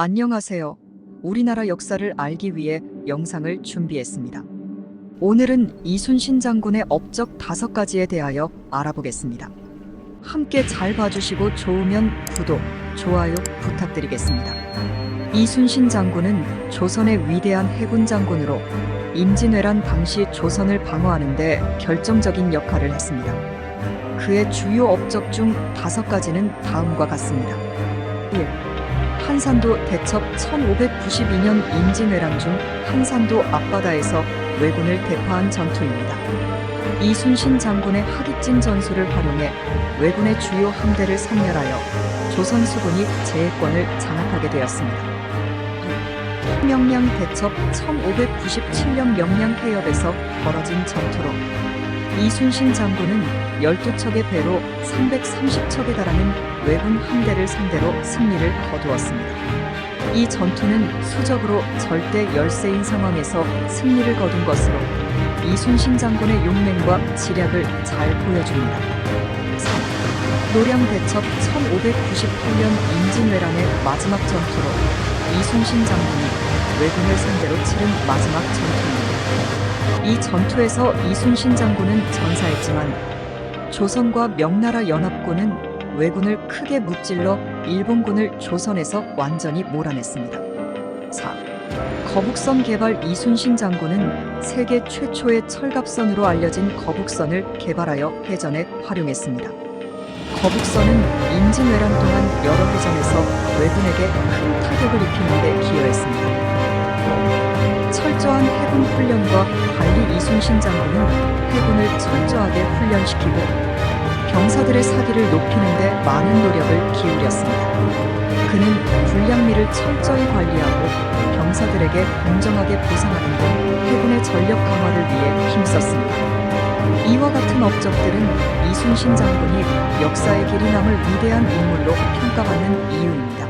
안녕하세요. 우리나라 역사를 알기 위해 영상을 준비했습니다. 오늘은 이순신 장군의 업적 다섯 가지에 대하여 알아보겠습니다. 함께 잘 봐주시고 좋으면 구독, 좋아요 부탁드리겠습니다. 이순신 장군은 조선의 위대한 해군 장군으로 임진왜란 당시 조선을 방어하는데 결정적인 역할을 했습니다. 그의 주요 업적 중 다섯 가지는 다음과 같습니다. 1. 한산도 대첩 1592년 임진왜란 중 한산도 앞바다에서 왜군을 대파한 전투입니다. 이순신 장군의 하깃진 전술을 활용해 왜군의 주요 함대를 섬멸하여 조선 수군이 제해권을 장악하게 되었습니다. 명량 대첩 1597년 명량 해협에서 벌어진 전투로 이순신 장군은 12척의 배로 330척에 달하는 왜군 함대를 상대로 승리를 거두었습니다. 이 전투는 수적으로 절대 열세인 상황에서 승리를 거둔 것으로 이순신 장군의 용맹과 지략을 잘 보여줍니다. 3. 노량 대첩 1598년 임진왜란의 마지막 전투로 이순신 장군이 왜군을 상대로 치른 마지막 전투입니다. 이 전투에서 이순신 장군은 전사했지만 조선과 명나라 연합군은 왜군을 크게 무찔러 일본군을 조선에서 완전히 몰아냈습니다. 4. 거북선 개발 이순신 장군은 세계 최초의 철갑선으로 알려진 거북선을 개발하여 해전에 활용했습니다. 거북선은 임진왜란 동안 여러 해전에서 왜군에게 큰 타격을 입히는 데 기여했습니다. 철저한 해군 훈련과 관리 이순신 장군은 해군을 철저하게 훈련시키고 병사들의 사기를 높이는 데 많은 노력을 기울였습니다. 그는 군량미를 철저히 관리하고 병사들에게 공정하게 보상하는 등 해군의 전력 강화를 위해 힘썼습니다. 이와 같은 업적들은 이순신 장군이 역사의 길이 남을 위대한 인물로 평가받는 이유입니다.